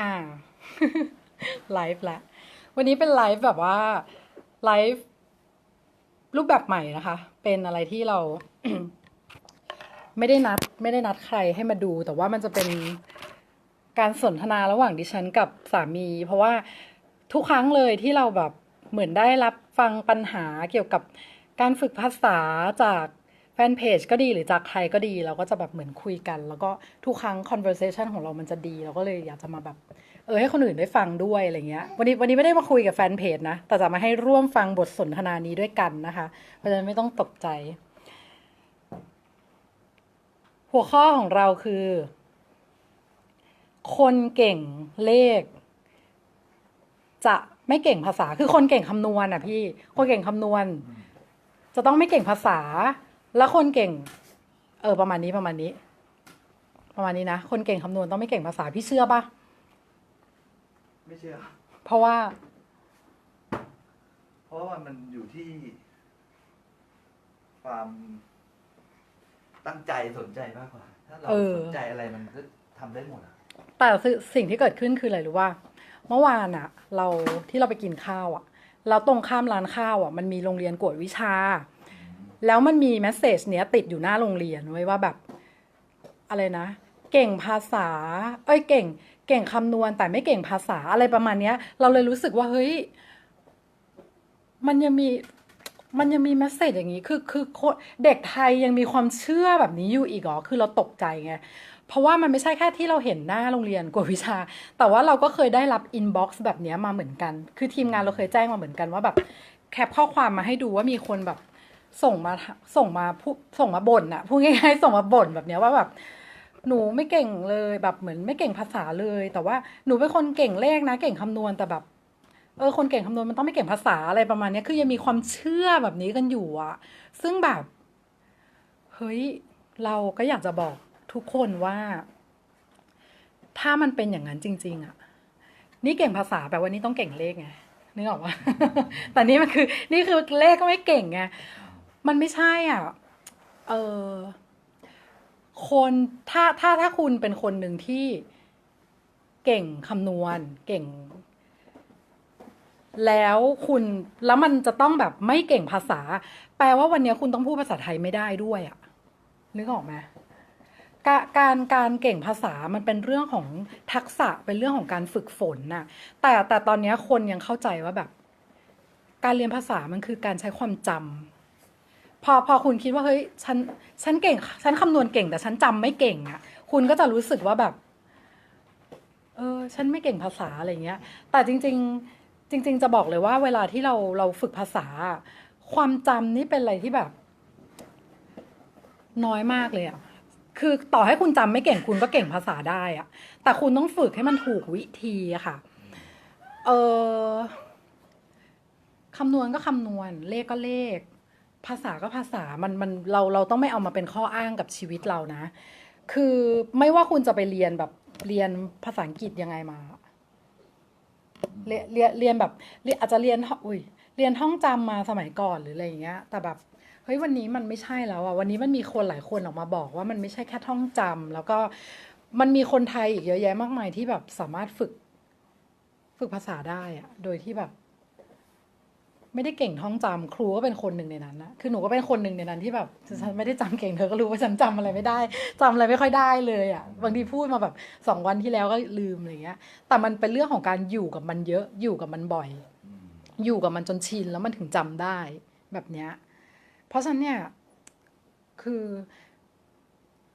อ่าไลฟ์ละ วันนี้เป็นไลฟ์แบบว่าไลฟ์รูปแบบใหม่นะคะ เป็นอะไรที่เรา ไม่ได้นัด ไม่ได้นัดใครให้มาดู แต่ว่ามันจะเป็นการสนทนาระหว่างดิฉันกับสามี เพราะว่าทุกครั้งเลยที่เราแบบเหมือนได้รับฟังปัญหาเกี่ยวกับการฝึกภาษาจาก แฟนเพจก็ดีหรือจากใครก็ดีเราก็จะแบบเหมือนคุยกัน แล้วก็ทุกครั้ง conversation ของเรามันจะดี เราก็เลยอยากจะมาแบบเออให้คนอื่นได้ฟังด้วยอะไรเงี้ยวันนี้วันนี้ไม่ได้มาคุยกับแฟนเพจนะ แต่จะมาให้ร่วมฟังบทสนทนานี้ด้วยกันนะคะ เพราะฉะนั้นไม่ต้องตกใจ หัวข้อของเราคือ คนเก่งเลข จะไม่เก่งภาษาคือคนเก่งคำนวณอะพี่ คนเก่งคำนวณ จะต้องไม่เก่งภาษา แล้วคนเก่ง เออ ประมาณนี้ประมาณนี้ ประมาณนี้นะ คนเก่งคำนวณต้องไม่เก่งภาษาพี่เชื่อปะไม่เชื่อ เพราะว่า เพราะว่ามันอยู่ที่ ความตั้งใจสนใจมากกว่า ถ้าเราเออ สนใจอะไรมันก็ทำได้หมดอะแต่สิ่งสิ่งที่เกิดขึ้นคืออะไรรู้ว่า เมื่อวานอะเราที่เราไปกินข้าวอะแล้วตรงข้ามร้านข้าวอะมันมีโรงเรียนกวดวิชา แล้วมันมีแมสเซจเนี้ยติดอยู่หน้าโรงเรียนไว้ว่าแบบอะไรนะ เก่งภาษา เอ้ยเก่ง เก่งคำนวณแต่ไม่เก่งภาษาอะไรประมาณเนี้ย เราเลยรู้สึกว่าเฮ้ยมันยังมีมันยังมีแมสเซจอย่างนี้คือคือเด็กไทยยังมีความเชื่อแบบนี้อยู่อีกเหรอคือเราตกใจไงเพราะว่ามันไม่ใช่แค่ที่เราเห็นหน้าโรงเรียนกวดวิชา แต่ว่าเราก็เคยได้รับอินบ็อกซ์แบบเนี้ยมาเหมือนกัน คือทีมงานเราเคยแจ้งมาเหมือนกันว่าแบบแคปข้อความมาให้ดูว่ามีคนแบบ ส่งมาส่งมาพูส่งมาบ่นอะพูดง่ายๆส่งมาบ่นแบบเนี้ยว่าแบบหนูไม่เก่งเลยแบบเหมือนไม่เก่งภาษาเลย แต่ว่าหนูเป็นคนเก่งเลขนะ เก่งคำนวณแต่แบบเออคนเก่งคำนวณมันต้องไม่เก่งภาษาอะไรประมาณนี้คือยังมีความเชื่อแบบนี้กันอยู่อะซึ่งแบบเฮ้ยเราก็อยากจะบอกทุกคนว่า ถ้ามันเป็นอย่างนั้นจริง ๆอะนี่เก่งภาษาแปลว่านี่ต้องเก่งเลขไงนึกออกปะแต่นี่มันคือ นี่คือเลขก็ไม่เก่งไง มันไม่ใช่อะ เออคนถ้าถ้าถ้าคุณเป็นคนหนึ่งที่เก่งคำนวณ เก่ง แล้วคุณแล้วมันจะต้องแบบไม่เก่งภาษา แปลว่าวันนี้คุณต้องพูดภาษาไทยไม่ได้ด้วยอะนึกออกไหมกาการการเก่งภาษามันเป็นเรื่องของทักษะเป็นเรื่องของการฝึกฝนน่ะ แต่แต่ตอนนี้คนยังเข้าใจว่าแบบ การเรียนภาษามันคือการใช้ความจำ พอพอคุณคิดว่าเฮ้ยฉันฉันเก่ง ฉันคำนวณเก่ง แต่ฉันจำไม่เก่งอะคุณก็จะรู้สึกว่าแบบ เออ ฉันไม่เก่งภาษาอะไรเงี้ย แต่จริง ๆ จริง ๆ จะบอกเลยว่า เวลาที่เราเราฝึกภาษา ความจำนี่เป็นอะไรที่แบบ น้อยมากเลยอะคือต่อให้คุณจำไม่เก่งคุณก็เก่งภาษาได้อะแต่คุณต้องฝึกให้มันถูกวิธีอะค่ะ เออคำนวณก็คำนวณ เลขก็เลข ภาษาก็ภาษามันมันเราเราต้องไม่เอามาเป็นข้ออ้างกับชีวิตเรานะ คือไม่ว่าคุณจะไปเรียนแบบเรียนภาษาอังกฤษยังไงมาเรียนเรียนเรียนแบบเรียนอาจจะเรียนอุ้ยเรียนท่องจำมาสมัยก่อนหรืออะไรอย่างเงี้ย แต่แบบเฮ้ยวันนี้มันไม่ใช่แล้วอะวันนี้มันมีคนหลายคนออกมาบอกว่ามันไม่ใช่แค่ท่องจำแล้วก็มันมีคนไทยอีกเยอะแยะมากมายที่แบบสามารถฝึกฝึกภาษาได้อะโดยที่แบบ ไม่ได้เก่งท่องจำครูก็เป็นคนหนึ่งในนั้นนะคือหนูก็เป็นคนหนึ่งในนั้นที่แบบฉันไม่ได้จำเก่งเธอก็รู้ว่าฉันจำอะไรไม่ได้จำอะไรไม่ค่อยได้เลยอะบางทีพูดมาแบบสองวันที่แล้วก็ลืมอะไรเงี้ย แต่มันเป็นเรื่องของการอยู่กับมันเยอะอยู่กับมันบ่อย อยู่กับมันจนชินแล้วมันถึงจำได้แบบเนี้ยเพราะฉะนั้นเนี่ยคือ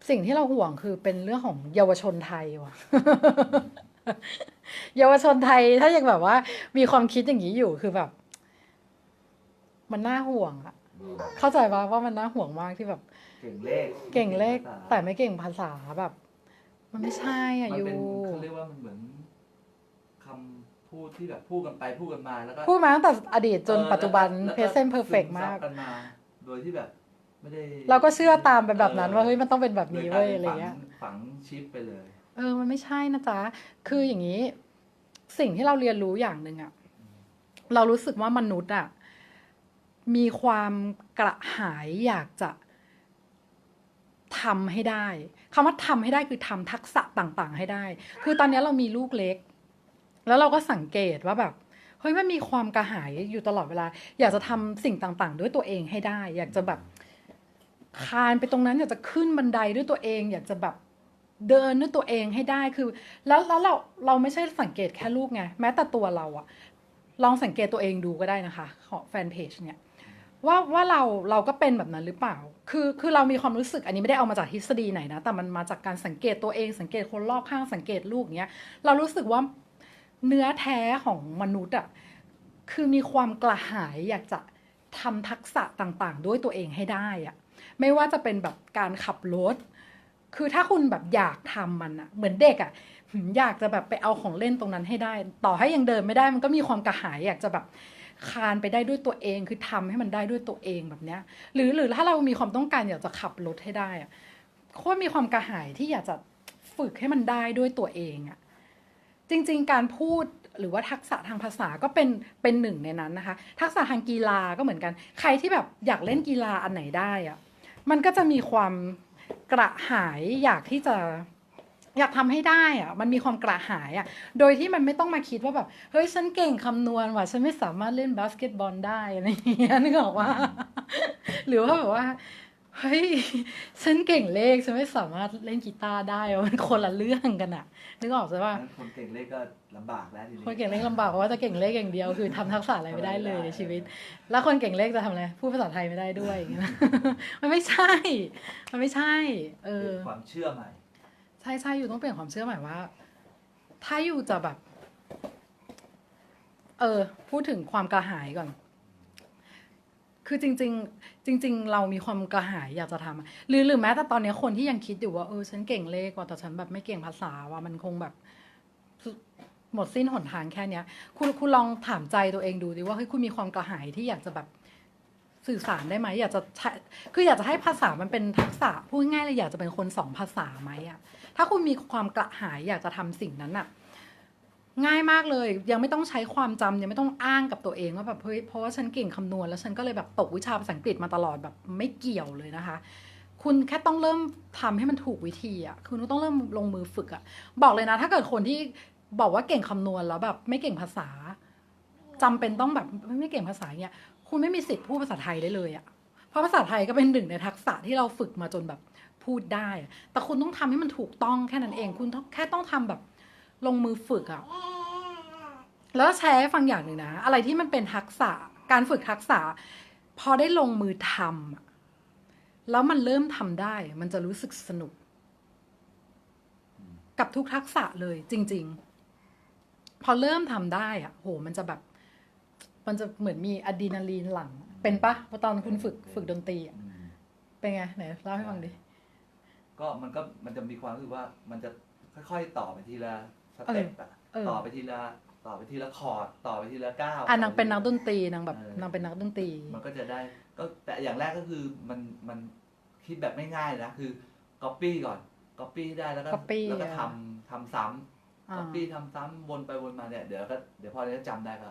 สิ่งที่เราห่วงคือเป็นเรื่องของเยาวชนไทยว่ะ เยาวชนไทยถ้ายังแบบว่า มีความคิดอย่างนี้อยู่คือแบบ มันน่าห่วงอะเข้าใจปะว่ามันน่าห่วงมากที่แบบ เก่งเลขเก่งเลขภาษาแต่ไม่เก่งภาษาแบบ มันไม่ใช่อะมันยูเป็นเขาเรียกว่ามันเหมือนคำพูดที่แบบพูดกันไปพูดกันมาแล้วก็พูดมาตั้งแต่อดีตจนเออปัจจุบันแล้วเพก็รเซนเพอร์เฟกซึซับมากกันมาโดยที่แบบไม่ได้เราก็เชื่อตามไปแบบนั้นว่าเฮ้ยมันต้องเป็นแบบนี้เว้ยอะไรเงี้ยฝัฝังชิปไปเลย เออมันไม่ใช่นะจ๊ะคืออย่างนี้ สิ่งที่เราเรียนรู้อย่างหนึ่งอะเรารู้สึกว่ามนุษย์อะ มีความกระหายอยากจะทำให้ได้คำว่าทำให้ได้คือทำทักษะต่างๆ ให้ได้ คือตอนนี้เรามีลูกเล็ก แล้วเราก็สังเกตว่าแบบเฮ้ยมันมีความกระหายอยู่ตลอดเวลา อยากจะทำสิ่งต่างๆ ด้วยตัวเองให้ได้ อยากจะแบบคานไปตรงนั้น อยากจะขึ้นบันไดด้วยตัวเอง อยากจะแบบเดินด้วยตัวเองให้ได้คือ แล้วแล้วเราเราไม่ใช่สังเกตแค่ลูกไงแม้แต่ตัวเราอะลองสังเกตตัวเองดูก็ได้นะคะ ของแฟนเพจเนี่ย ว่าว่าเราเราก็เป็นแบบนั้นหรือเปล่า คือคือเรามีความรู้สึกอันนี้ไม่ได้เอามาจากทฤษฎีไหนนะ แต่มันมาจากการสังเกตตัวเองสังเกตคนรอบข้างสังเกตลูกเนี้ย เรารู้สึกว่าเนื้อแท้ของมนุษย์อะคือมีความกระหายอยากจะทำทักษะต่างๆ ด้วยตัวเองให้ได้อะไม่ว่าจะเป็นแบบการขับรถ คือถ้าคุณแบบอยากทำมันอะเหมือนเด็กอะอยากจะแบบไปเอาของเล่นตรงนั้นให้ได้ ต่อให้ยังเดินไม่ได้มันก็มีความกระหายอยากจะแบบ คานไปได้ด้วยตัวเอง คือทำให้มันได้ด้วยตัวเองแบบเนี้ย หรือหรือถ้าเรามีความต้องการอยากจะขับรถให้ได้อะโคตรมีความกระหายที่อยากจะฝึกให้มันได้ด้วยตัวเองอะจริง ๆ การพูดหรือว่าทักษะทางภาษาก็เป็นเป็นหนึ่งในนั้นนะคะ ทักษะทางกีฬาก็เหมือนกัน ใครที่แบบอยากเล่นกีฬาอันไหนได้อะมันก็จะมีความกระหายอยากที่จะ อยากทำให้ได้อะมันมีความกระหายอะโดยที่มันไม่ต้องมาคิดว่าแบบ เฮ้ย ฉันเก่งคำนวณว่ะ ฉันไม่สามารถเล่นบาสเกตบอลได้อะไรอย่างเงี้ยนึกออกว่า หรือว่าแบบว่า เฮ้ย ฉันเก่งเลข ฉันไม่สามารถเล่นกีตาร์ได้อะมันคนละเรื่องกันอะนึกออกใช่ป่ะงั้นคนเก่งเลขก็ลำบากแล้วทีนี้คนเก่งเลขลำบากเพราะว่าจะเก่งเลขอย่างเดียว คือทำทักษะอะไรไม่ได้เลยในชีวิต แล้วคนเก่งเลขจะทำอะไร พูดภาษาไทยไม่ได้ด้วยอย่างเงี้ยมันไม่ใช่ มันไม่ใช่ เออเป็นความเชื่อใหม่ ใช่ใช่อยู่ต้องเปลี่ยนความเชื่อใหม่ว่า ถ้าอยู่จะแบบ เออ พูดถึงความกระหายก่อน คือจริง ๆ จริง ๆ เรามีความกระหายอยากจะทำหรือหรือแม้แต่ตอนนี้คนที่ยังคิดอยู่ว่าเออฉันเก่งเลขกว่าแต่ฉันแบบไม่เก่งภาษาว่ามันคงแบบหมดสิ้นหนทางแค่เนี้ย คุณคุณลองถามใจตัวเองดูดิว่าเฮ้ยคุณมีความกระหายที่อยากจะแบบ สื่อสารได้ไหมอยากจะใช้คืออยากจะให้ภาษามันเป็นทักษะพูดง่ายเลยอยากจะเป็นคนสองภาษาไหมอะถ้าคุณมีความกระหายอยากจะทำสิ่งนั้นน่ะง่ายมากเลยยังไม่ต้องใช้ความจำยังไม่ต้องอ้างกับตัวเองว่าแบบเฮ้ยเพราะว่าฉันเก่งคำนวณ แล้วฉันก็เลยแบบตกวิชาภาษาอังกฤษมาตลอดแบบไม่เกี่ยวเลยนะคะ คุณแค่ต้องเริ่มทำให้มันถูกวิธีอะคุณต้องเริ่มลงมือฝึกอะบอกเลยนะ ถ้าเกิดคนที่บอกว่าเก่งคำนวณแล้วแบบไม่เก่งภาษาจำเป็นต้องแบบไม่เก่งภาษาเนี่ย คุณไม่มีสิทธิ์พูดภาษาไทยได้เลยอะเพราะภาษาไทยก็เป็นหนึ่งในทักษะที่เราฝึกมาจนแบบพูดได้ แต่คุณต้องทำให้มันถูกต้องแค่นั้นเอง คุณต้องแค่ต้องทำแบบลงมือฝึกอะแล้วแชร์ให้ฟังอย่างหนึ่งนะ อะไรที่มันเป็นทักษะ การฝึกทักษะ พอได้ลงมือทำอะแล้วมันเริ่มทำได้ มันจะรู้สึกสนุก กับทุกทักษะเลยจริง ๆ พอเริ่มทำได้อะโห มันจะแบบ มันจะเหมือนมีอะดรีนาลีนหลังเป็นปะพอตอนคุณฝึกฝึกดนตรีอะอืมเป็นไงไหนเล่าให้ฟังดิ ก็มันก็มันจะมีความรู้สึกว่ามันจะค่อยๆต่อไปทีละสเต็ปอะเออ ต่อไปทีละต่อไปทีละคอร์ดต่อไปทีละก้าว อะนางเป็นนักดนตรีนางแบบเออ นางเป็นนักดนตรี มันก็จะได้ก็แต่อย่างแรกก็คือมันมันคิดแบบไม่ง่ายนะคือ copy ก่อน copy ได้แล้วก็ copy แล้วก็อะ ทำทำซ้ำ อ่า copy ทำซ้ำวนไปวนมาเนี่ยเดี๋ยวก็เดี๋ยวพอได้จำได้ก็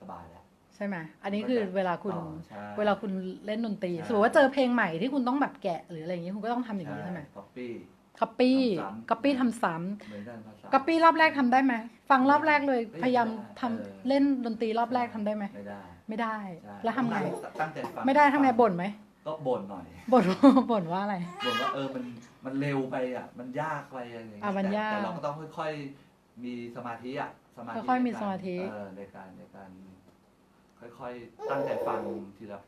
สบายแล้ว ใช่ไหมอันนี้คือเวลาคุณต่อใช่เวลาคุณเล่นดนตรีใช่สมมติว่าเจอเพลงใหม่ที่คุณต้องแบบแกะหรืออะไรอย่างนี้คุณก็ต้องทำอย่างนี้ใช่ไหม copy คัปปี้ทำซ้ำ คัปปี้ทำซ้เหมือนกันภาษาำคัปปี้รอบแรกทำได้ไหมฟังรอบแรกเลยเอ้ยพยายามไม่ได้ทำเออเล่นดนตรีรอบแรกทำได้ไหมไม่ได้ไม่ได้ ใช่แล้วทำไง ตั้งใจฟังไม่ได้ทำไงบ่นไหมก็บ่นหน่อย บ่น บ่นว่าอะไร บ่นว่าเออมันมันเร็วไปอะ มันยากไปอะไรอย่างเงี้ยอะมันแต่ยากแต่เราก็ต้องค่อย ๆ มีสมาธิอะสมาธิค่อยๆมีในกรสมาธิ เออในการในการ ค่อยๆ ตั้งใจฟังทีละ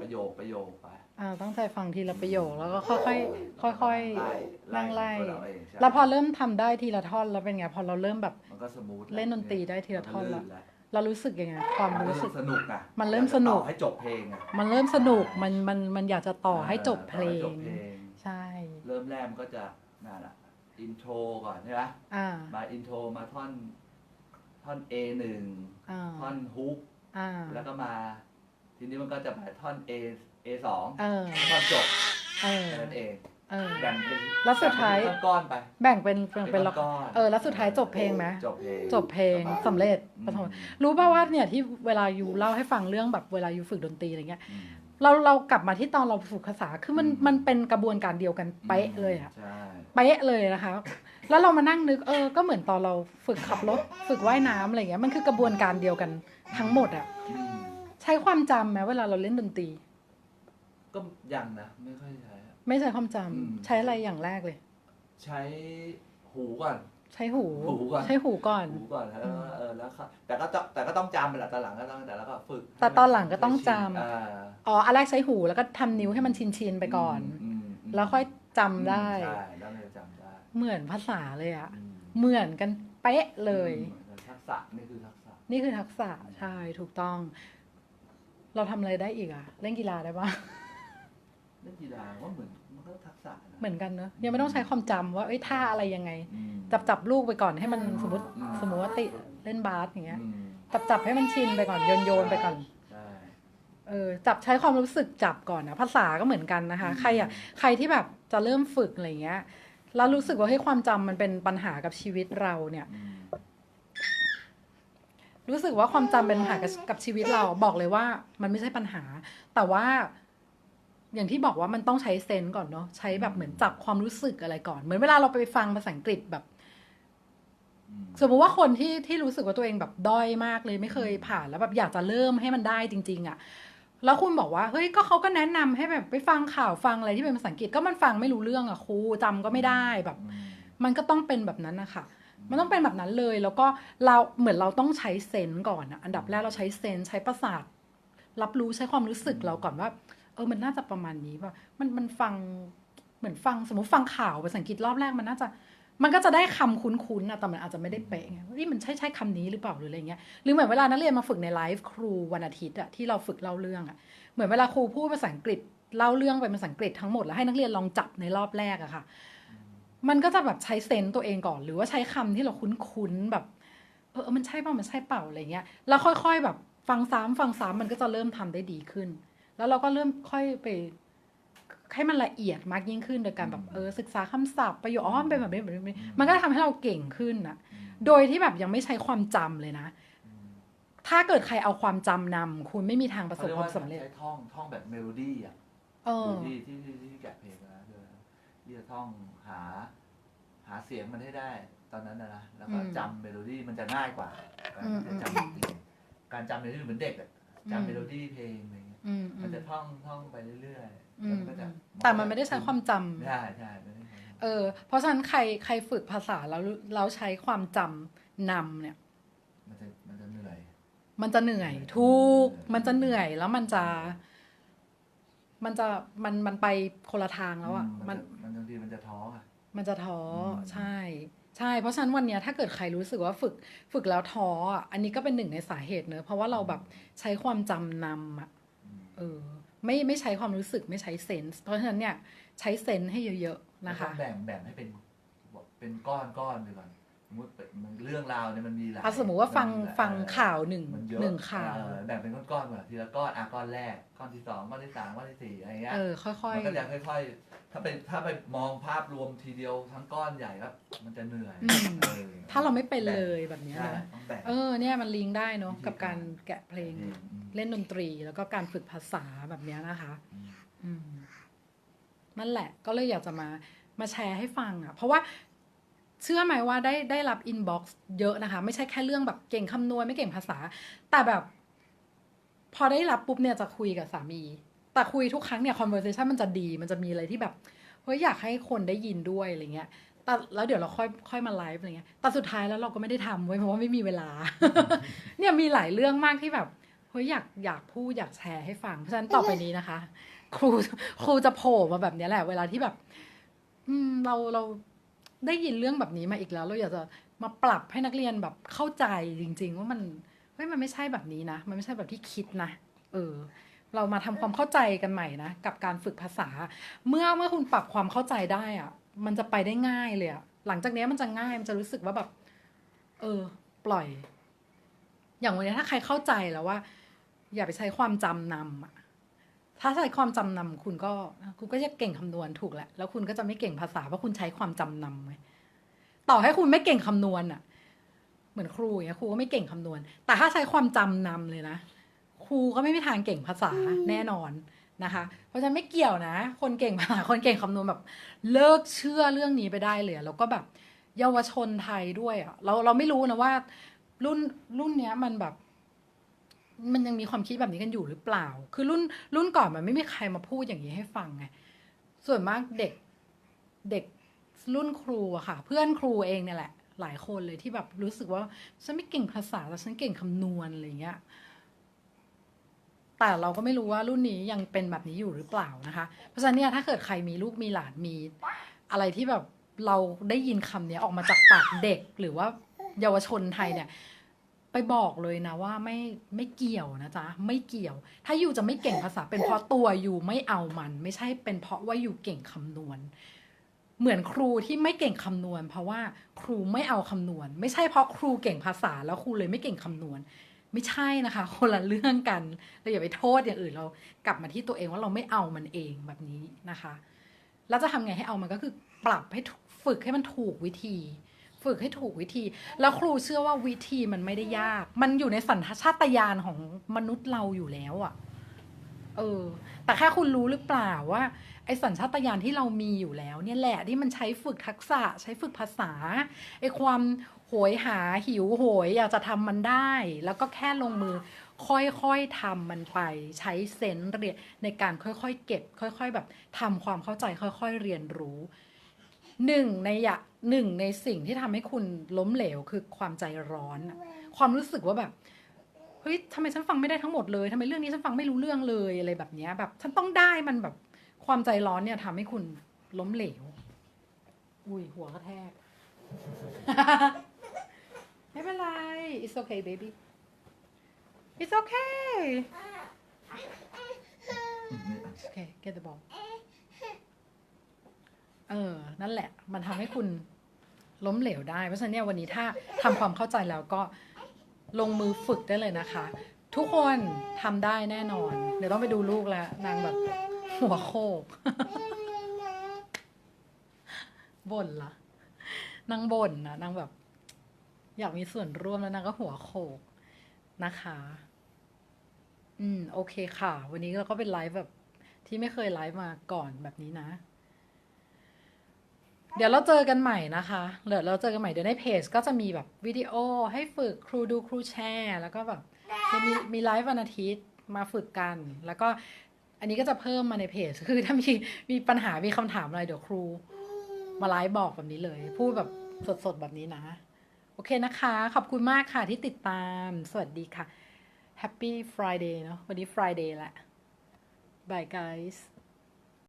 ประโยคประโยคไปอ่าตั้งใจฟังทีละประโยคแล้วก็ค่อยๆค่อยไล่นั่งไล่ตัวเราเองใช่ๆแล้วพอเริ่มทำได้ทีละท่อนแล้วเป็นไง พอเราเริ่มแบบมันก็สมูทเล่นดนตรีได้ทีละท่อนละมัลื่เรารู้สึกยังไง ความมันรู้เริ่สึมกสนุกอะมันเริ่มสนุก อยาจะต่อให้จบเพลงอะมันเริ่มสนุกมันมันมันอยากจะต่อให้จบเพลต่อให้จง บเพลง ใช่ เริ่มแรกมันก็จะนั่นแหละอินโทรก่อนใช่ไหมอ่ามาอินโทรมาท่อนท่อน A หนึ่งอ่าท่อนฮุก อ่า แล้วก็มา ทีนี้มันก็จะไปท่อน A A สองเออ ท่อนจบเออ แค่นั้นเองเออ แบ่งเป็นแล้วสุดท้าย แบ่งเป็นก้อนๆไปแบ่งเป็นเป็นเป็นละก้อนๆเออแล้วสุดท้ายจบเพลงไหม จบเพลงจบเพลงสบายสำเร็จอืมประสบรู้ป่าวว่าเนี่ยที่เวลาอยู่เล่าให้ฟังเรื่องแบบเวลาอยู่ฝึกดนตรีอะไรเงี้ย อืม เราเรากลับมาที่ตอนเราฝึกภาษาคือมันอืม มันเป็นกระบวนการเดียวกันเป๊ะเลยอะใช่ เป๊ะเลยนะคะ แล้วเรามานั่งนึกเออก็เหมือนตอนเราฝึกขับรถฝึกว่ายน้ำอะไรเงี้ยมันคือกระบวนการเดียวกันทั้งหมดอะอืมใช้ความจำไหมเวลาเราเล่นดนตรี ก็ยังนะ ไม่ค่อยใช้อะ ไม่ใช้ความจำอืม ใช้อะไรอย่างแรกเลย ใช้หูก่อน ใช้หู หูก่อน ใช้หูก่อน หูก่อนแล้วก็เออแล้วก็แต่ก็ต้องแต่ก็ต้องจำไปแหละตอนหลังก็ต้องแต่แล้วก็ฝึกแต่ตอนหลังก็ต้องจำ อ่าอ๋ออันแรกใช้หูแล้วก็ทำนิ้วให้มันชินชินๆไปก่อนมมแล้วค่อยจำได้ ใช่แล้วเลยจำได้ เหมือนภาษาเลยอะอืมเหมือนกันเป๊ะเลยอืมทักษะนี่คือทักษะ นี่คือทักษะใช่ถูกต้อง เราทำอะไรได้อีกอะเล่นกีฬาได้ปะเล่นกีฬาว่าเหมือนมันก็ทักษะนะเหมือนกันเนอะยังไม่ต้องใช้ความจำว่าเอ้ยท่าอะไรยังไง อืม จับจับลูกไปก่อนให้มันสมมติอืม สมมติว่าติเล่นบาสอย่างเงี้ย อืมจับจับให้มันชินไปก่อนโยนโยนไปก่อน ใช่ เออจับใช้ความรู้สึกจับก่อนนะภาษาก็เหมือนกันนะคะใครอะใครที่แบบจะเริ่มฝึกอะไรเงี้ย แล้วรู้สึกว่าให้ความจำมันเป็นปัญหากับชีวิตเราเนี่ย รู้สึกว่าความจำเป็นปัญหากับกับชีวิตเราบอกเลยว่า มันไม่ใช่ปัญหา แต่ว่า อย่างที่บอกว่ามันต้องใช้เซนส์ก่อนเนาะใช้แบบเหมือนจับความรู้สึกอะไรก่อนเหมือนเวลาเราไปฟังภาษาอังกฤษแบบ สมมติว่าคนที่ที่รู้สึกว่าตัวเองแบบด้อยมากเลยไม่เคยผ่านแล้วแบบอยากจะเริ่มให้มันได้จริง ๆอะ่ะ แล้วคุณบอกว่าเฮ้ยก็เขาก็แนะนำให้แบบไปฟังข่าวฟังอะไรที่เป็นภาษาอังกฤษก็มันฟังไม่รู้เรื่องอะ่ะครูจำก็ไม่ได้แบบอืมมันก็ต้องเป็นแบบนั้นนะคะมันต้องเป็นแบบนั้นเลย แล้วก็เราเหมือนเราต้องใช้เซนส์ก่อนอะอันดับแรกเราใช้เซนส์ใช้ประสาทรับรู้ใช้ความรู้สึกเราก่อนว่า เออมันน่าจะประมาณนี้ป่ะมันมันฟังเหมือนฟังสมมติฟังข่าวภาษาอังกฤษรอบแรกมันน่าจะ มันก็จะได้คำคุ้นๆนะแต่มันอาจจะไม่ได้เป๊ะไงว่านี่มันใช่ใช่คำนี้หรือเปล่าหรืออะไรเงี้ยหรือเหมือนเวลานักเรียนมาฝึกในไลฟ์ครูวันอาทิตย์อะที่เราฝึกเล่าเรื่องอะเหมือนเวลาครูพูดภาษาอังกฤษเล่าเรื่องเป็นภาษาอังกฤษทั้งหมดแล้วให้นักเรียนลองจับในรอบแรกอะค่ะ มันก็จะแบบใช้เซนส์ตัวเองก่อน หรือว่าใช้คำที่เราคุ้นๆแบบเออมันใช่เปล่ามันใช่เปล่าอะไรเงี้ยแล้วค่อย ๆ แบบฟังซ้ำฟังซ้ำมันก็จะเริ่มทำได้ดีขึ้น แล้วเราก็เริ่มค่อยไป ให้มันละเอียดมากยิ่งขึ้นโดยการแบบเออศึกษาคำศัพท์ประโยคอ๋อมันเป็นแบบนี้แบบนี้แบบนี้มันก็ทำให้เราเก่งขึ้นนะอืมโดยที่แบบยังไม่ใช้ความจำเลยนะอืมถ้าเกิดใครเอาความจำนำคุณไม่มีทางประสเขาบเรียกควาว่ามสำเร็จใช้ท่องท่องแบบเมโลดี้อะเออที่ที่ที่ที่แกะเพลงนะคือที่จะท่องหา หาเสียงมันให้ได้ ตอนนั้นนะนะแล้วก็อืมจำเมโลดี้มันจะง่ายกว่าการอืมที่จะจำดนตรีการจำเมโลดี้เหมือนเด็กอะอืมจำเมโลดี้เพลงอะไรเงี้ยอืมอืมันมจะท่องท่องไปเรื่อยๆ อืแล้วมมันก็จะแต่มันไม่ได้ใช้ความจำ ใช่ใช่ไม่ได้ใช้เออเพราะฉะนั้นใครใครฝึกภาษาแล้วแล้วใช้ความจำนำเนี่ยมันจะมันจะเหนื่อย มันจะเหนื่อยทุกมันจะเหนื่อยแล้วมันจะ มันจะมันมันไปคนละทางแล้วอะมัมันนจะมันบางทีมันจะท้ออะมันจะท้ออม ใช่ ใช่ เพราะฉะนั้นวันเนี้ยถ้าเกิดใครรู้สึกว่าฝึกฝึกแล้วท้ออะอันนี้ก็เป็นหนึ่งในสาเหตุเนอะเพราะว่าเราแบบใช้ความจำนำอะอืมเออ ไม่ไม่ใช้ความรู้สึกไม่ใช้เซนส์เพราะฉะนั้นเนี่ยใช้เซนส์ให้เยอะๆนะคะแล้วก็แบ่งแบ่งให้เป็นเป็นก้อนก้อนไปก่อน สมมติมันเรื่องราวเนี่ยมันมีหลายเอาสมมุติว่าฟังนมีหลยฟังข่าวหนึ่งมันเยอะหนึ่งข่าว เออแบ่งเป็นก้อนๆก่อนทีละก้อนอะก้อนแรกก้อนที่สองก้อนที่สามก้อนที่สี่อะไรเงี้ย เออ ค่อย มันก็จะค่อยๆ ถ้าไปถ้าไปมองภาพรวมทีเดียวทั้งก้อนใหญ่ครับ มันจะเหนื่อยอืมออๆ ถ้าเราไม่เป็นเลยแบบเนี้ยใช่นะต้องแบ่งเออ เนี่ยมันลิงก์ได้เนาะวิธีกับการการแกะเพลงอืมเล่นดนตรีแล้วก็การฝึกภาษาแบบเนี้ยนะคะอืมอืมนั่นแหละก็เลยอยากจะมามาแชร์ให้ฟังอะ เพราะว่า เชื่อไหมว่าได้ได้รับอินบ็อกซ์เยอะนะคะ ไม่ใช่แค่เรื่องแบบเก่งคำนวณไม่เก่งภาษา แต่แบบ พอได้รับปุ๊บเนี่ยจะคุยกับสามี แต่คุยทุกครั้งเนี่ย conversation มันจะดีมันจะมีอะไรที่แบบเฮ้ยอยากให้คนได้ยินด้วยอะไรเงี้ยแต่แล้วเดี๋ยวเราค่อยค่อยมาไลฟ์อะไรเงี้ยแต่สุดท้ายแล้วเราก็ไม่ได้ทำไว้ยเพราะว่าไม่มีเวลา เนี่ยมีหลายเรื่องมากที่แบบเฮ้ยอยากอยากพูดอยากแชร์ให้ฟังเพราะฉะนั้นต่อไปนี้นะคะ ครูครูจะโผล่มาแบบนี้แหละ เวลาที่แบบ อืมเราเรา ได้ยินเรื่องแบบนี้มาอีกแล้ว เราอยากจะมาปรับให้นักเรียนแบบเข้าใจจริง ๆ ว่ามันเฮ้ยมันไม่ใช่แบบนี้นะ มันไม่ใช่แบบที่คิดนะ เออ เรามาทำความเข้าใจกันใหม่นะ กับการฝึกภาษา เมื่อเมื่อคุณปรับความเข้าใจได้อะมันจะไปได้ง่ายเลยอะหลังจากนี้มันจะง่ายมันจะรู้สึกว่าแบบ เออ ปล่อย อย่างวันนี้ถ้าใครเข้าใจแล้วว่า อย่าไปใช้ความจำนำอะ ถ้าใช้ความจำนำคุณก็ คุณก็จะเก่งคำนวณถูกแหละ แล้วคุณก็จะไม่เก่งภาษาเพราะคุณใช้ความจำนำไงต่อให้คุณไม่เก่งคำนวณอะเหมือนครูอย่างเงี้ยครูก็ไม่เก่งคำนวณ แต่ถ้าใช้ความจำนำเลยนะครูก็ไม่มีทางเก่งภาษาแน่นอนนะคะ เพราะฉะนั้นไม่เกี่ยวนะ คนเก่งภาษาคนเก่งคำนวณแบบ เลิกเชื่อเรื่องนี้ไปได้เลยอะแล้วก็แบบเยาวชนไทยด้วยอะเราเราไม่รู้นะว่า รุ่นรุ่นเนี้ยมันแบบ มันยังมีความคิดแบบนี้กันอยู่หรือเปล่า คือรุ่นรุ่นก่อนมันไม่มีใครมาพูดอย่างนี้ให้ฟังไง ส่วนมากเด็กเด็กรุ่นครูอะค่ะ เพื่อนครูเองเนี่ยแหละ หลายคนเลยที่แบบรู้สึกว่าฉันไม่เก่งภาษาแต่ฉันเก่งคำนวณอะไรเงี้ย แต่เราก็ไม่รู้ว่ารุ่นนี้ยังเป็นแบบนี้อยู่หรือเปล่านะคะ เพราะฉะนั้นเนี่ยถ้าเกิดใครมีลูกมีหลานมี อะไรที่แบบเราได้ยินคำนี้ออกมาจากปากเด็กหรือว่าเยาวชนไทยเนี่ย ไปบอกเลยนะว่าไม่ไม่เกี่ยวนะจ๊ะไม่เกี่ยว ถ้าอยู่จะไม่เก่งภาษา เป็นเพราะตัวอยู่ไม่เอามัน ไม่ใช่เป็นเพราะว่าอยู่เก่งคำนวณ เหมือนครูที่ไม่เก่งคำนวณ เพราะว่าครูไม่เอาคำนวณ ไม่ใช่เพราะครูเก่งภาษาแล้วครูเลยไม่เก่งคำนวณ ไม่ใช่นะคะ คนละเรื่องกันเราอย่าไปโทษอย่างอื่นเรากลับมาที่ตัวเองว่าเราไม่เอามันเองแบบนี้นะคะ แล้วจะทำไงให้เอามันก็คือปรับให้ฝึกให้มันถูกวิธี ฝึกให้ถูกวิธี แล้วครูเชื่อว่าวิธีมันไม่ได้ยาก มันอยู่ในสัญชาตญาณของมนุษย์เราอยู่แล้วอะ่ะ เออ แต่แค่คุณรู้หรือเปล่าว่า ไอ้สัญชาตญาณที่เรามีอยู่แล้ว เนี่ยแหละที่มันใช้ฝึกทักษะ ใช้ฝึกภาษา ไอ้ความโหยหาหิวโหยอยากจะทำมันได้ แล้วก็แค่ลงมือค่อยๆทำมันไปใช้เซนส์เรียนในการค่อยๆเก็บ ค่อย ๆ แบบทำความเข้าใจค่อย ๆ เรียนรู้หนึ่งในอยะ หนึ่งในสิ่งที่ทำให้คุณล้มเหลวคือความใจร้อนอะความรู้สึกว่าแบบเฮ้ยทำไมฉันฟังไม่ได้ทั้งหมดเลยทำไมเรื่องนี้ฉันฟังไม่รู้เรื่องเลยอะไรแบบเนี้ยแบบ ฉันต้องได้มันแบบความใจร้อนเนี่ยทำให้คุณล้มเหลว อุ้ยหัวกระแทก ไม่เป็นไร it's okay baby it's okay okay get the ball เออ นั่นแหละ มันทำให้คุณล้มเหลวได้ เพราะฉะนั้นเนี่ยวันนี้ถ้าทำความเข้าใจแล้วก็ลงมือฝึกได้เลยนะคะ ทุกคนทำได้แน่นอน เดี๋ยวต้องไปดูลูกแล้วนางแบบหัวโคกบ่นละนางบ่นนะนางแบบ อยากมีส่วนร่วมแล้วนางก็หัวโขกนะคะ อืม โอเคค่ะ วันนี้เราก็เป็นไลฟ์แบบที่ไม่เคยไลฟ์มาก่อนแบบนี้นะ เดี๋ยวเราเจอกันใหม่นะคะ เดี๋ยวเราเจอกันใหม่เดี๋ยวในเพจก็จะมีแบบวิดีโอให้ฝึกครูดูครูแชร์แล้วก็แบบจะมีมีไลฟ์วันอาทิตย์มาฝึกกัน แล้วก็อันนี้ก็จะเพิ่มมาในเพจ คือถ้ามีมีปัญหามีคำถามอะไรเดี๋ยวครู มาไลฟ์บอกแบบนี้เลย พูดแบบสดๆแบบนี้นะ โอเคนะคะ ขอบคุณมากค่ะที่ติดตาม สวัสดีค่ะ Happy Friday เนอะวันนี้ Friday แหละ Bye guys